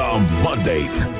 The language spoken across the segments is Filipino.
The Mandate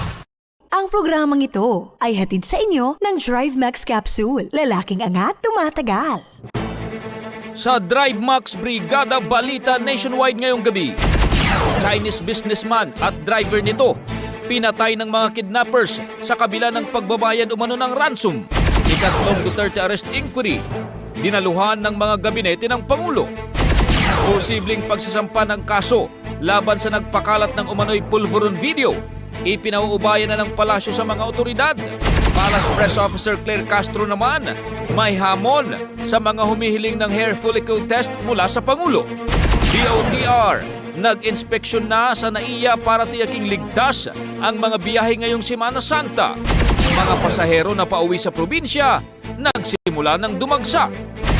Ang programang ito ay hatid sa inyo ng Drive Max Capsule. Lalaking angat, tumatagal. Sa Drive Max Brigada Balita Nationwide ngayong gabi. Chinese businessman at driver nito pinatay ng mga kidnappers sa kabila ng pagbabayad umano ng ransom. Ikatlong Duterte arrest inquiry. Dinaluhan ng mga gabinete ng Pangulo. Posibleng pagsasampa ng kaso laban sa nagpakalat ng umano'y pulveron video. Ipinauubayan na ng palasyo sa mga otoridad. Palace Press Officer Claire Castro naman, may hamon sa mga humihiling ng hair follicle test mula sa Pangulo. DOTR, nag-inspeksyon na sa NAIA para tiyaking ligtas ang mga biyahe ngayong Semana Santa. Mga pasahero na pauwi sa probinsya, nagsimula ng dumagsa.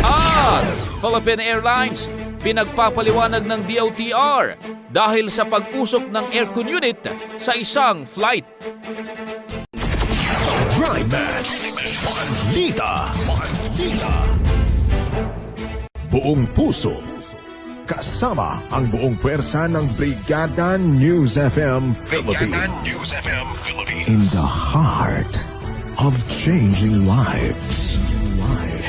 At Philippine Airlines, pinagpapaliwanag ng DOTR dahil sa pag-usok ng aircon unit sa isang flight. Balita. Balita. Buong puso. Kasama ang buong pwersa ng Brigada News FM Philippines. In the heart of changing lives.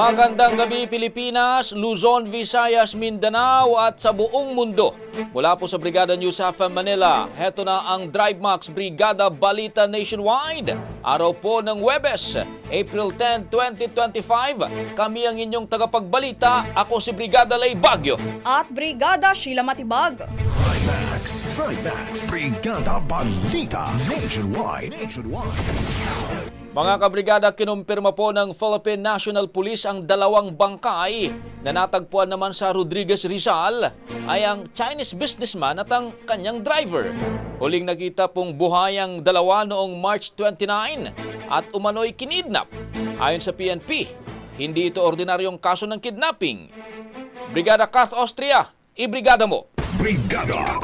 Magandang gabi Pilipinas, Luzon, Visayas, Mindanao at sa buong mundo. Mula po sa Brigada News FM Manila, heto na ang Drive Max Brigada Balita Nationwide. Araw po ng Webes, April 10, 2025. Kami ang inyong tagapagbalita. Ako si Brigada Lay Bagyo. at Brigada Sheila Matibag. Max. Max. Brigada Balita Nationwide. Nationwide. Mga kabrigada, kinumpirma po ng Philippine National Police ang dalawang bangkay na natagpuan naman sa Rodriguez Rizal ay ang Chinese businessman at ang kanyang driver. Huling nakita pong buhayang dalawa noong March 29 at umano'y kinidnap. Ayon sa PNP, hindi ito ordinaryong kaso ng kidnapping. Brigada Kath Austria, ibrigada mo! Brigada.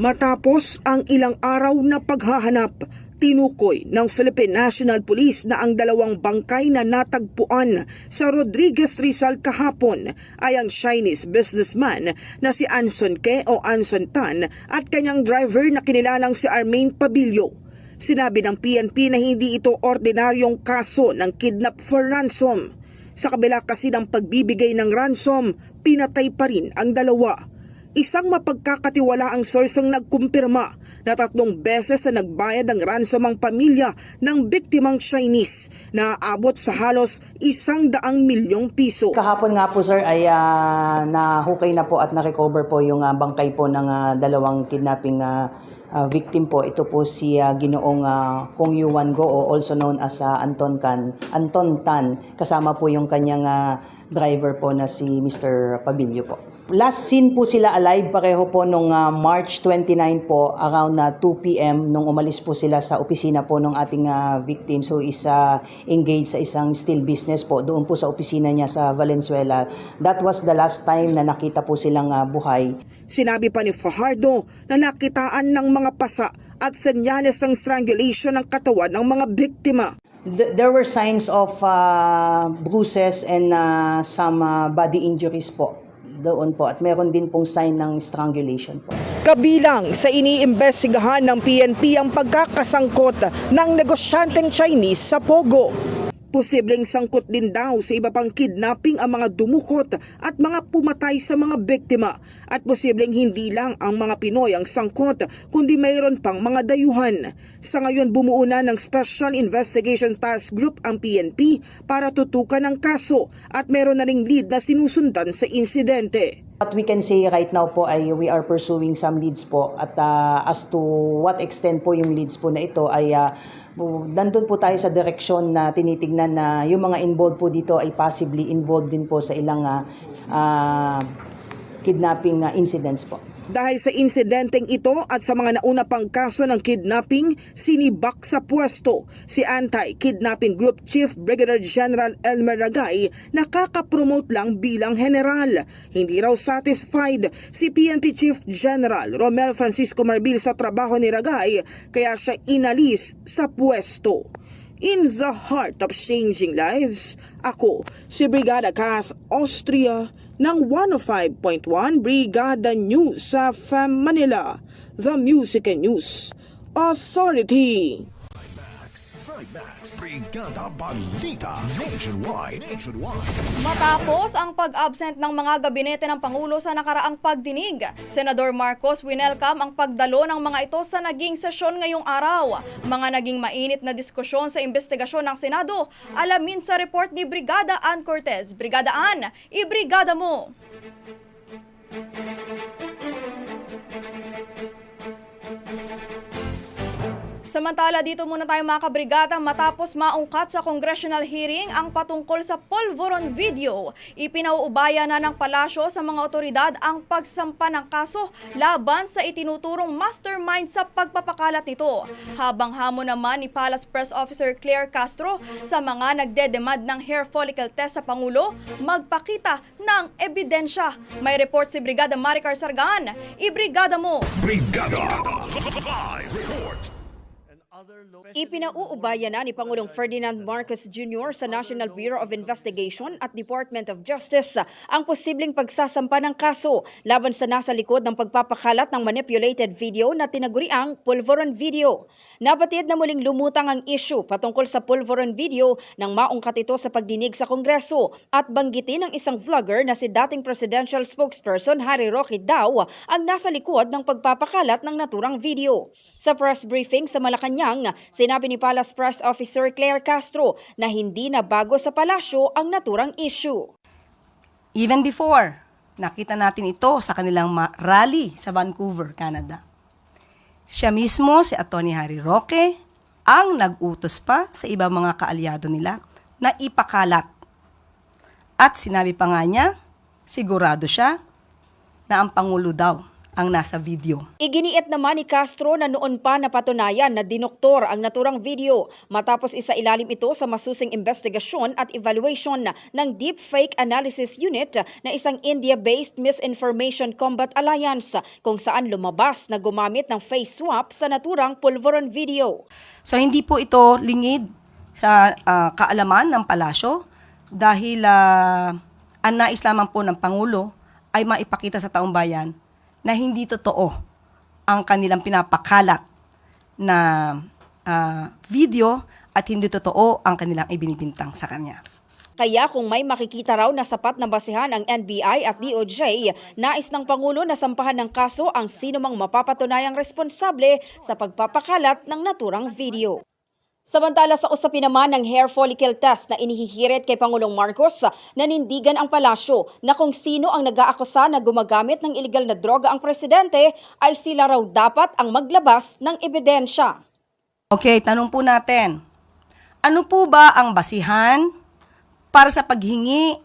Matapos ang ilang araw na paghahanap, tinukoy ng Philippine National Police na ang dalawang bangkay na natagpuan sa Rodriguez Rizal kahapon ay ang Chinese businessman na si Anson Ke o Anson Tan at kanyang driver na kinilalang si Armaine Pabilio. Sinabi ng PNP na hindi ito ordinaryong kaso ng kidnap for ransom. Sa kabila kasi ng pagbibigay ng ransom, pinatay pa rin ang dalawa. Isang mapagkakatiwala ang source ang nagkumpirma na tatlong beses na nagbayad ng ransom ang pamilya ng biktimang Chinese na aabot sa halos isang daang milyong piso. Kahapon nga po sir ay ah, nahukay na po at na-recover po yung ah, bangkay po ng ah, dalawang kidnapping ah, ah, victim po. Ito po si ah, Ginoong ah, Kong Yuan Go o also known as ah, Anton Kan, Anton Tan. Kasama po yung kanyang ah, driver po na si Mr. Pabilio po. Last seen po sila alive pareho po nung ah, March 29 po around na 2 p.m. nung umalis po sila sa opisina po ng ating ah, victim. So is ah, engaged sa isang steel business po doon po sa opisina niya sa Valenzuela. That was the last time na nakita po silang ah, buhay. Sinabi pa ni Fajardo na nakitaan ng mga pasa at senyales ng strangulation ng katawan ng mga biktima. Th- there were signs of ah, bruises and ah, some ah, body injuries po doon po at meron din pong sign ng strangulation po. Kabilang sa iniimbestigahan ng PNP ang pagkakasangkot ng negosyanteng Chinese sa Pogo. Posibleng sangkot din daw sa iba pang kidnapping ang mga dumukot at mga pumatay sa mga biktima at posibleng hindi lang ang mga Pinoy ang sangkot kundi mayroon pang mga dayuhan. Sa ngayon bumuo na ng Special Investigation Task Group ang PNP para tutukan ang kaso at meron na ring lead na sinusundan sa insidente. What we can say right now po ay we are pursuing some leads po at ah, as to what extent po yung leads po na ito ay bu- nandun po tayo sa direksyon na tinitignan na yung mga involved po dito ay possibly involved din po sa ilang ah, kidnapping ah, incidents po. Dahil sa insidenteng ito at sa mga nauna pang kaso ng kidnapping, sinibak sa pwesto si Anti-Kidnapping Group Chief Brigadier General Elmer Ragay nakaka-promote lang bilang general. Hindi raw satisfied si PNP Chief General Romel Francisco Marbil sa trabaho ni Ragay kaya siya inalis sa pwesto. In the heart of changing lives, ako si Brigada Kath Austria ng 105.1 Brigada News sa FAM Manila, The Music and News Authority. Drive Max. Brigada Balita Nationwide. Nationwide. Matapos ang pag-absent ng mga gabinete ng Pangulo sa nakaraang pagdinig, Senador Marcos winelcome ang pagdalo ng mga ito sa naging sesyon ngayong araw. Mga naging mainit na diskusyon sa investigasyon ng Senado, alamin sa report ni Brigada Ann Cortez. Brigada Ann, ibrigada mo! Samantala dito muna tayo mga kabrigada matapos maungkat sa congressional hearing ang patungkol sa Polvoron video. Ipinauubaya na ng palasyo sa mga otoridad ang pagsampa ng kaso laban sa itinuturong mastermind sa pagpapakalat nito. Habang hamon naman ni Palace Press Officer Claire Castro sa mga nagdedemand ng hair follicle test sa Pangulo, magpakita ng ebidensya. May report si Brigada Maricar Sargan. Ibrigada mo! Brigada! Live report! Ipinauubaya na ni Pangulong Ferdinand Marcos Jr. sa National Bureau of Investigation at Department of Justice ang posibleng pagsasampa ng kaso laban sa nasa likod ng pagpapakalat ng manipulated video na tinaguriang Pulveron Video. Nabatid na muling lumutang ang issue patungkol sa Pulveron Video nang maungkat ito sa pagdinig sa Kongreso at banggitin ng isang vlogger na si dating presidential spokesperson Harry Roque daw ang nasa likod ng pagpapakalat ng naturang video. Sa press briefing sa Malacanang, sinabi ni Palace Press Officer Claire Castro na hindi na bago sa palasyo ang naturang issue. Even before, nakita natin ito sa kanilang rally sa Vancouver, Canada. Siya mismo, si Atty. Harry Roque, ang nag-utos pa sa ibang mga kaalyado nila na ipakalat. At sinabi pa nga niya, sigurado siya na ang Pangulo daw ang nasa video. Iginiit naman ni Castro na noon pa napatunayan na dinoktor ang naturang video matapos isa ilalim ito sa masusing investigasyon at evaluation ng Deepfake Analysis Unit na isang India-based Misinformation Combat Alliance kung saan lumabas na gumamit ng face swap sa naturang Pulveron video. So hindi po ito lingid sa ah, kaalaman ng palasyo dahil ah, ang nais lamang po ng Pangulo ay maipakita sa taong bayan na hindi totoo ang kanilang pinapakalat na ah, video at hindi totoo ang kanilang ibinibintang sa kanya. Kaya kung may makikita raw na sapat na basihan ang NBI at DOJ, nais ng Pangulo na sampahan ng kaso ang sinumang mapapatunayang responsable sa pagpapakalat ng naturang video. Samantala sa usapin naman ng hair follicle test na inihihirit kay Pangulong Marcos, nanindigan ang palasyo na kung sino ang nag-aakusa na gumagamit ng illegal na droga ang presidente ay sila raw dapat ang maglabas ng ebidensya. Okay, tanong po natin. Ano po ba ang basihan para sa paghingi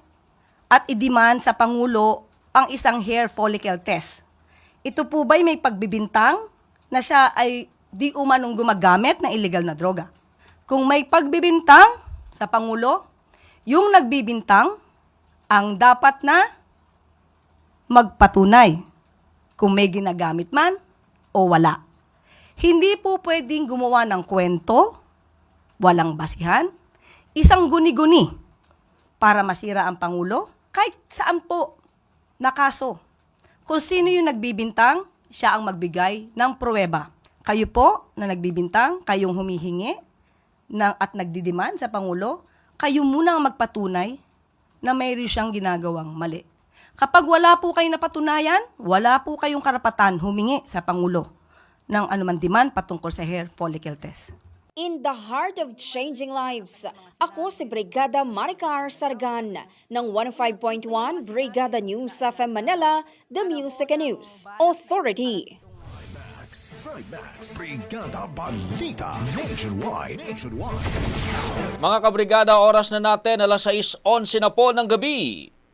at i-demand sa Pangulo ang isang hair follicle test? Ito po ba'y may pagbibintang na siya ay di umanong gumagamit ng illegal na droga? Kung may pagbibintang sa Pangulo, yung nagbibintang ang dapat na magpatunay kung may ginagamit man o wala. Hindi po pwedeng gumawa ng kwento, walang basihan, isang guni-guni para masira ang Pangulo, kahit saan po na kaso. Kung sino yung nagbibintang, siya ang magbigay ng pruweba. Kayo po na nagbibintang, kayong humihingi ng, at nagdidiman sa Pangulo, kayo muna ang magpatunay na mayroon siyang ginagawang mali. Kapag wala po kayong napatunayan, wala po kayong karapatan humingi sa Pangulo ng anuman demand patungkol sa hair follicle test. In the heart of changing lives, ako si Brigada Maricar Sargan ng 105.1 Brigada News sa Manila, The Music News Authority. Trimax. Brigada Balita. Nationwide. Nationwide. Mga kabrigada, oras na natin, alas 6.11 na po ng gabi.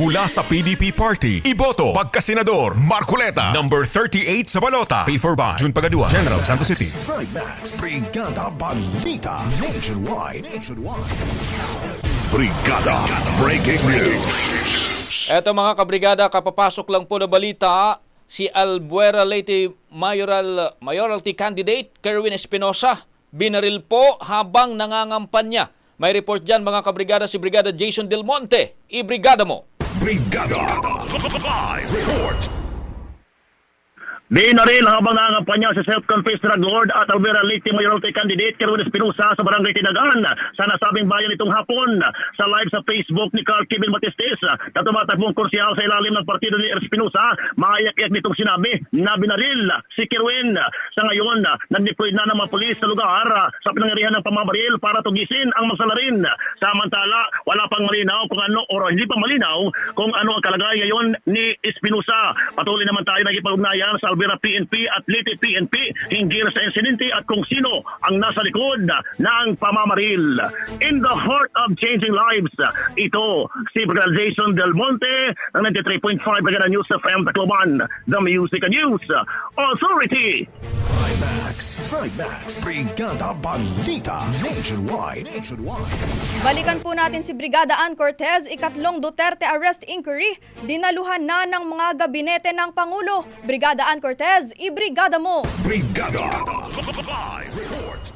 Mula sa PDP Party, iboto pagkasenador Marcoleta, number 38 sa balota. Pay for by June Pagaduan, General Santos City. Trimax. Brigada Balita. Nationwide. Nationwide. Brigada Breaking News. Eto mga kabrigada, kapapasok lang po na balita, si Albuera Leyte Mayoral, Mayoralty Candidate Kerwin Espinosa, binaril po habang nangangampanya. May report dyan mga kabrigada si Brigada Jason Del Monte. I-brigada mo. Brigada. Live report. Di na rin habang nangangampanya si self-confessed drug lord at Alvera Liti Mayoralty candidate Kerwin Espinosa sa barangay Tinagan sa nasabing bayan itong hapon. Sa live sa Facebook ni Carl Kevin Batistes na tumatakbong kursyal sa ilalim ng partido ni Espinosa maayak-iyak nitong sinabi na binaril si Kerwin. Sa ngayon nag-deploy na ng mga pulis sa lugar sa pinangarihan ng pamamaril para tugisin ang magsalarin. Samantala wala pang malinaw kung ano o hindi pa malinaw kung ano ang kalagayan ngayon ni Espinosa. Patuloy naman tayo nagipag-ugnayan sa Alvera PNP at Leyte PNP hinggil sa insidente at kung sino ang nasa likod ng pamamaril. In the heart of changing lives, ito si Brigadier Jason Del Monte ng 93.5 Brigada News FM Tacloban, the Music and News Authority. Trimax. Trimax. Brigada Balita. Nationwide. Nationwide. Balikan po natin si Brigada Ann Cortez, ikatlong Duterte arrest inquiry. Dinaluhan na ng mga gabinete ng Pangulo. Brigada Ann Cortez, ibrigada mo! Brigada. Live report.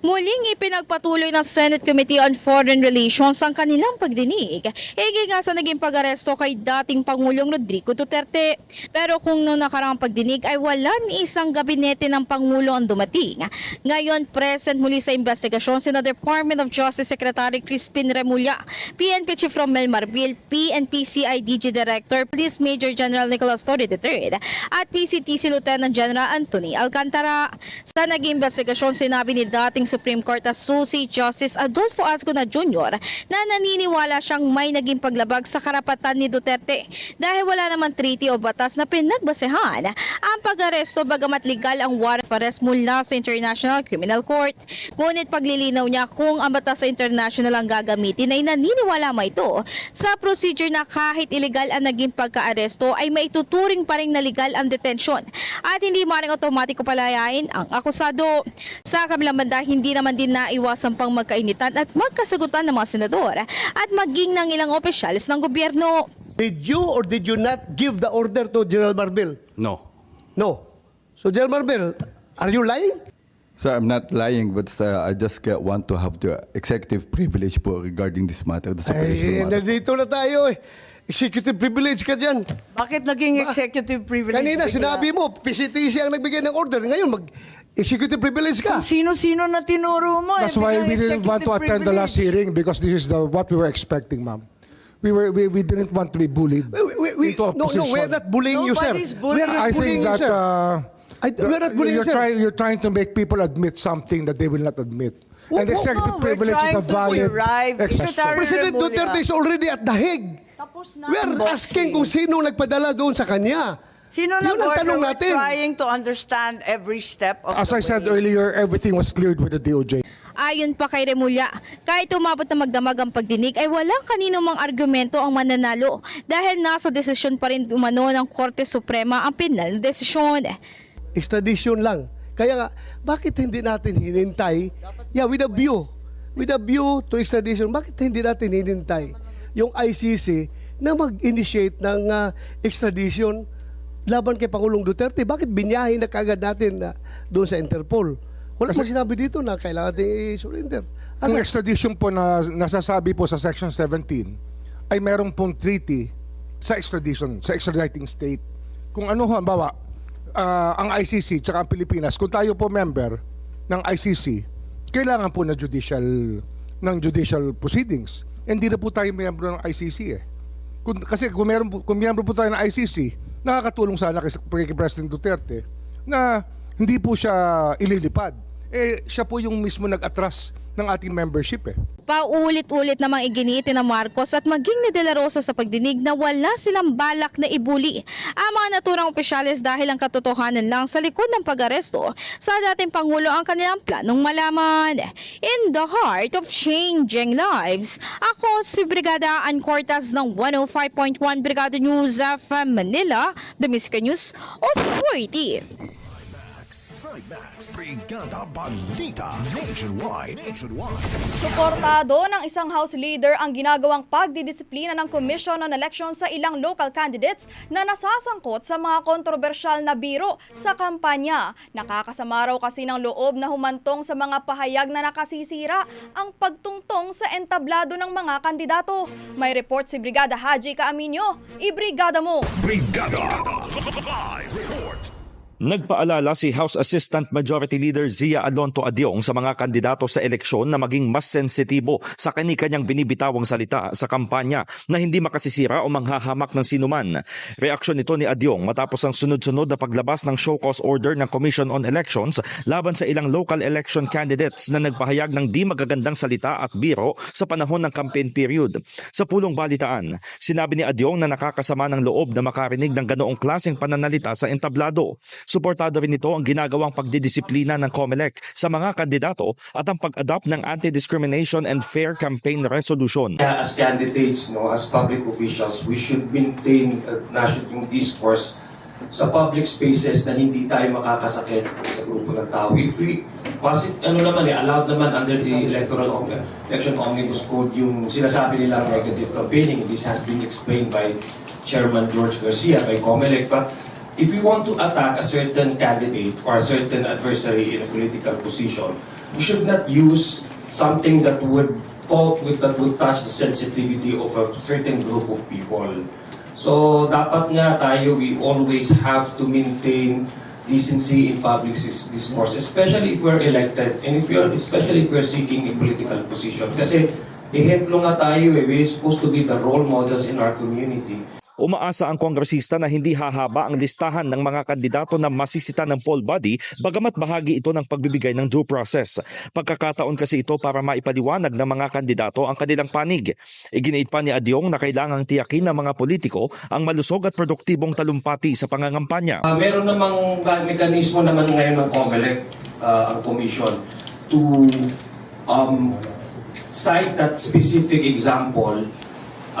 Muling ipinagpatuloy ng Senate Committee on Foreign Relations ang kanilang pagdinig. Higit nga sa naging pag-aresto kay dating Pangulong Rodrigo Duterte. Pero kung noong nakaraang pagdinig ay wala ni isang gabinete ng Pangulo ang dumating. Ngayon, present muli sa investigasyon si Department of Justice Secretary Crispin Remulla, PNP Chief Romel Marbil, PNP CIDG Director Police Major General Nicholas Torre III at PCTC Lieutenant General Anthony Alcantara. Sa naging investigasyon, sinabi ni dating Supreme Court Associate Justice Adolfo Ascona Jr. na naniniwala siyang may naging paglabag sa karapatan ni Duterte dahil wala naman treaty o batas na pinagbasehan ang pag-aresto bagamat legal ang warrant of arrest mula sa International Criminal Court. Ngunit paglilinaw niya kung ang batas sa international ang gagamitin ay naniniwala mo ito sa procedure na kahit illegal ang naging pagka-aresto ay maituturing pa rin na legal ang detention at hindi maring otomatiko palayain ang akusado. Sa kabilang banda, hindi naman din naiwasan pang magkainitan at magkasagutan ng mga senador at maging ng ilang opisyalis ng gobyerno. Did you or did you not give the order to General Marbil? No. No. So General Marbil, are you lying? Sir, I'm not lying, but uh, I just uh, want to have the executive privilege po regarding this matter, the separation Ay, matter. nandito na tayo eh. Executive privilege ka dyan. Bakit naging executive privilege? Kanina bigla? sinabi mo, PCTC ang nagbigay ng order. Ngayon, mag-executive privilege ka. Sino-sino na tinuro mo? That's eh, why we didn't want to executive attend the last hearing because this is the what we were expecting, ma'am. We were we, we didn't want to be bullied We, we, we, into a no, position. no, we're not bullying you, sir. Nobody's bullying. We're not I bullying think you, that sir. uh, I- we're not bullying you're you, sir. trying you're trying to make people admit something that they will not admit. Well, and well, executive no, privilege is a valid. Secretary- President. Duterte is already at the Hague. Tapos na We're asking kung sino nagpadala doon sa kanya. Sino Yun ang tanong We're natin. trying to understand every step of As the I said way. earlier, everything was cleared with the DOJ. Ayon pa kay Remulla, kahit umabot na magdamag ang pagdinig ay walang kanino mang argumento ang mananalo dahil nasa desisyon pa rin umano ng Korte Suprema ang pinal na desisyon. extradition lang. Kaya nga, bakit hindi natin hinintay? Yeah, with a view. With a view to extradition, bakit hindi natin hinintay yung ICC na mag-initiate ng ah, extradition laban kay Pangulong Duterte? Bakit binyahin na kagad natin na doon sa Interpol? Wala mo sinabi dito na kailangan natin i-surrender. Ang Agad. extradition po na nasasabi po sa Section 17 ay meron pong treaty sa extradition, sa extraditing state. Kung ano ho, bawa, ang ICC tsaka ang Pilipinas, kung tayo po member ng ICC, kailangan po na judicial ng judicial proceedings. Hindi na po tayo member ng ICC eh. Kung, kasi kung, meron, kung member po tayo ng ICC, nakakatulong sana kay, President Duterte na hindi po siya ililipad. Eh, siya po yung mismo nag-atras ng ating membership eh. Paulit-ulit namang iginitin ng Marcos at maging ni De La Rosa sa pagdinig na wala silang balak na ibuli ang mga naturang opisyalis dahil ang katotohanan lang sa likod ng pag-aresto sa dating Pangulo ang kanilang planong malaman. In the heart of changing lives, ako si Brigada Ann Cortez ng 105.1 Brigada News FM Manila, The Music News Authority. Trimax. Brigada Balita. Nationwide. Nationwide. Suportado ng isang House leader ang ginagawang pagdidisiplina ng Commission on Elections sa ilang local candidates na nasasangkot sa mga kontrobersyal na biro sa kampanya. Nakakasama raw kasi ng loob na humantong sa mga pahayag na nakasisira ang pagtungtong sa entablado ng mga kandidato. May report si Brigada Haji Kaaminyo. Ibrigada mo! Brigada. Live report. Nagpaalala si House Assistant Majority Leader Zia Alonto Adiong sa mga kandidato sa eleksyon na maging mas sensitibo sa kani-kanyang binibitawang salita sa kampanya na hindi makasisira o manghahamak ng sinuman. Reaksyon nito ni Adiong matapos ang sunod-sunod na paglabas ng show cause order ng Commission on Elections laban sa ilang local election candidates na nagpahayag ng di magagandang salita at biro sa panahon ng campaign period. Sa pulong balitaan, sinabi ni Adiong na nakakasama ng loob na makarinig ng ganoong klaseng pananalita sa entablado. Suportado rin ito ang ginagawang pagdidisiplina ng COMELEC sa mga kandidato at ang pag-adopt ng anti-discrimination and fair campaign resolution. As candidates, no, as public officials, we should maintain uh, national discourse sa public spaces na hindi tayo makakasakit sa grupo ng tao. If we, kasi ano naman eh, allowed naman under the electoral election omnibus code yung sinasabi nilang negative campaigning. This has been explained by Chairman George Garcia, by COMELEC. But if we want to attack a certain candidate or a certain adversary in a political position, we should not use something that would that would touch the sensitivity of a certain group of people. So dapat nga tayo we always have to maintain decency in public dis- discourse, especially if we're elected and if we're especially if we're seeking a political position. Kasi ehemplo nga tayo eh, we're supposed to be the role models in our community. Umaasa ang kongresista na hindi hahaba ang listahan ng mga kandidato na masisita ng poll body bagamat bahagi ito ng pagbibigay ng due process. Pagkakataon kasi ito para maipaliwanag ng mga kandidato ang kanilang panig. Iginiit pa ni Adyong na kailangang tiyakin ng mga politiko ang malusog at produktibong talumpati sa pangangampanya. Uh, meron namang mekanismo naman ngayon ng COMELEC, uh, ang commission, to um, cite that specific example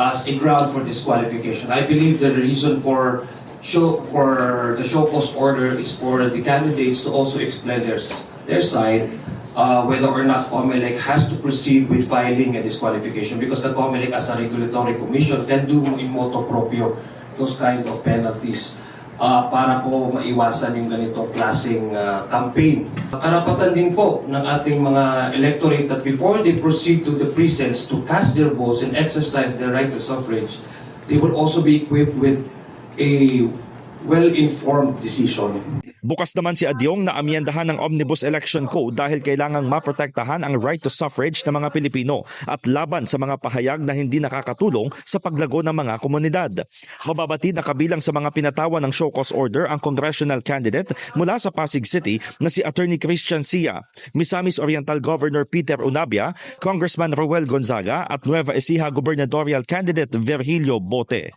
as a ground for disqualification. I believe the reason for show for the show cause order is for the candidates to also explain their their side uh, whether or not COMELEC has to proceed with filing a disqualification because the COMELEC as a regulatory commission can do in motu proprio those kind of penalties uh, para po maiwasan yung ganitong klaseng uh, campaign. Karapatan din po ng ating mga electorate that before they proceed to the precincts to cast their votes and exercise their right to suffrage, they will also be equipped with a well-informed decision. Bukas naman si Adyong na amyendahan ng Omnibus Election Code dahil kailangang maprotektahan ang right to suffrage ng mga Pilipino at laban sa mga pahayag na hindi nakakatulong sa paglago ng mga komunidad. Mababatid na kabilang sa mga pinatawan ng show cause order ang congressional candidate mula sa Pasig City na si Attorney Christian Sia, Misamis Oriental Governor Peter Unabia, Congressman Roel Gonzaga at Nueva Ecija Gubernatorial Candidate Virgilio Bote.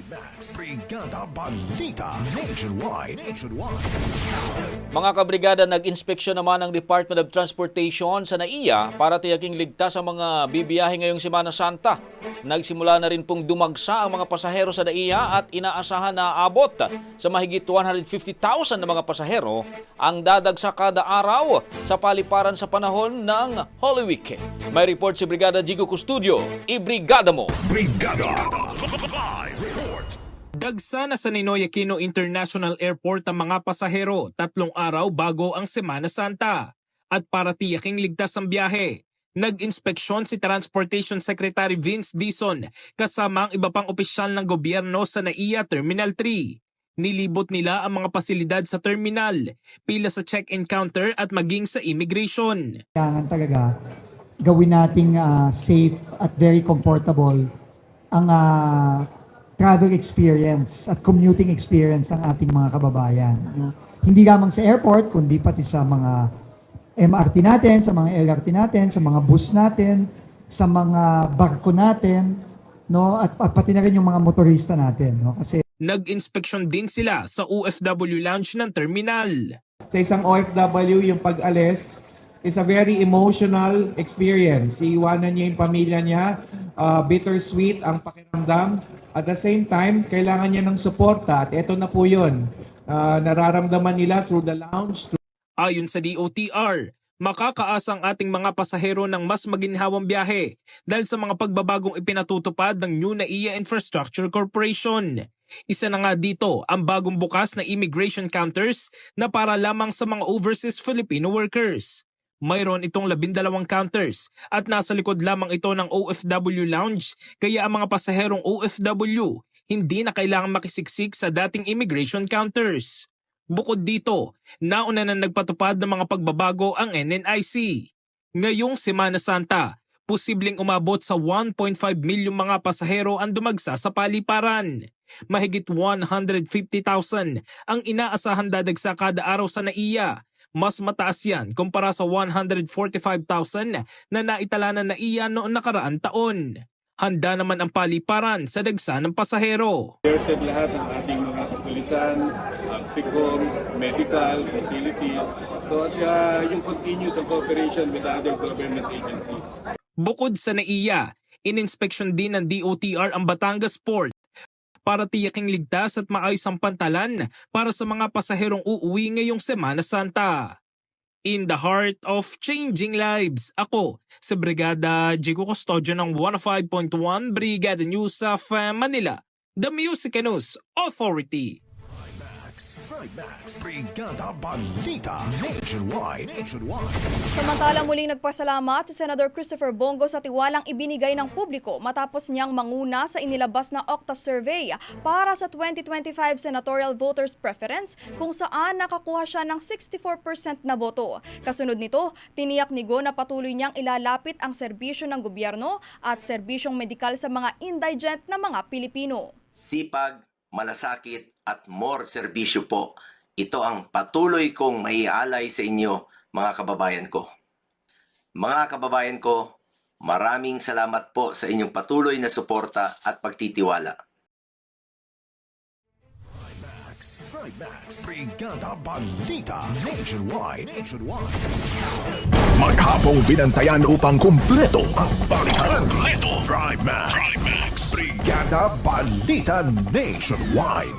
Trimax, Brigada Balita, Nationwide, Nationwide. Mga kabrigada, nag-inspeksyon naman ng Department of Transportation sa NAIA para tiyaking ligtas ang mga bibiyahe ngayong Semana Santa. Nagsimula na rin pong dumagsa ang mga pasahero sa NAIA at inaasahan na abot sa mahigit 150,000 na mga pasahero ang dadagsa kada araw sa paliparan sa panahon ng Holy Week. May report si Brigada Jigo Custudio. Ibrigada mo! Brigada Live. Dagsa na sa Ninoy Aquino International Airport ang mga pasahero tatlong araw bago ang Semana Santa. At para tiyaking ligtas ang biyahe, nag-inspeksyon si Transportation Secretary Vince Dison kasama ang iba pang opisyal ng gobyerno sa NAIA Terminal 3. Nilibot nila ang mga pasilidad sa terminal, pila sa check-in counter at maging sa immigration. kailangan talaga gawin nating ah, safe at very comfortable ang ah, travel experience at commuting experience ng ating mga kababayan. no? Hindi lamang sa airport, kundi pati sa mga MRT natin, sa mga LRT natin, sa mga bus natin, sa mga barko natin, no? At, at pati na rin yung mga motorista natin, no? Kasi Nag-inspeksyon din sila sa OFW lounge ng terminal. sa isang OFW yung pag-alis is a very emotional experience. Iiwanan niya yung pamilya niya, uh, bittersweet ang pakiramdam. At the same time, kailangan niya ng suporta at ito na po yun. Uh, nararamdaman nila through the lounge, Ayon sa DOTR, makakaasa ang ating mga pasahero ng mas maginhawang biyahe dahil sa mga pagbabagong ipinatutupad ng New NAIA Infrastructure Corporation. Isa na nga dito ang bagong bukas na immigration counters na para lamang sa mga overseas Filipino workers. Mayroon itong labindalawang counters at nasa likod lamang ito ng OFW Lounge kaya ang mga pasaherong OFW hindi na kailangan makisiksik sa dating immigration counters. Bukod dito, nauna na nagpatupad ng mga pagbabago ang NNIC. Ngayong Semana Santa, posibleng umabot sa 1.5 milyong mga pasahero ang dumagsa sa paliparan. Mahigit 150,000 ang inaasahan dadagsa kada araw sa NAIA. Mas mataas yan kumpara sa 145,000 na naitala na NAIA noong nakaraan taon. Handa naman ang paliparan sa dagsa ng pasahero. Alerted lahat ng ating mga kapulisan, ang SICOM, medical, facilities. So at uh, yung continuous ang cooperation with other government agencies. Bukod sa NAIA, ininspeksyon din ng DOTR ang Batangas Port para tiyaking ligtas at maayos ang pantalan para sa mga pasaherong uuwi ngayong Semana Santa. In the heart of changing lives, ako si Brigada Jigo Custodio ng 105.1 Brigada News of Manila, the Music News Authority. Trimax, Brigada Balita, Nationwide, Nationwide. Samantalang muling nagpasalamat si Senador Christopher Bongo sa tiwalang ibinigay ng publiko matapos niyang manguna sa inilabas na Octa Survey para sa 2025 Senatorial Voters Preference kung saan nakakuha siya ng 64% na boto. Kasunod nito, tiniyak ni Go na patuloy niyang ilalapit ang serbisyo ng gobyerno at serbisyong medikal sa mga indigent na mga Pilipino. sipag, malasakit at more serbisyo po. Ito ang patuloy kong maialay sa inyo, mga kababayan ko. Mga kababayan ko, maraming salamat po sa inyong patuloy na suporta at pagtitiwala. Trimax, Brigada Balita, Nationwide, Nationwide. Maghapong binantayan upang kumpleto ang balikan. Kumpleto. Trimax, Brigada Balita Nationwide.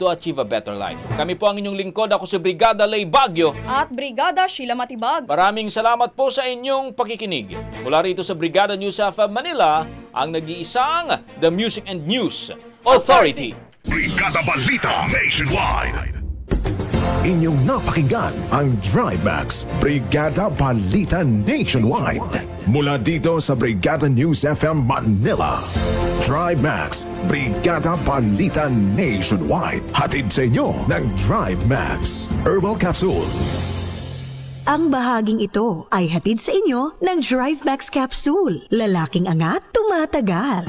to achieve a better life. Kami po ang inyong lingkod. Ako si Brigada Lay Bagyo. At Brigada Sheila Matibag. Maraming salamat po sa inyong pakikinig. Mula rito sa Brigada News FM Manila, ang nag-iisang The Music and News Authority. Brigada Balita Nationwide. Inyong napakinggan ang Drimax Brigada Balita Nationwide. Mula dito sa Brigada News FM Manila. Drimax Brigada Balita Nationwide. Hatid sa inyo ng Drimax Herbal Capsule. Ang bahaging ito ay hatid sa inyo ng Drive Max Capsule. Lalaking angat, tumatagal.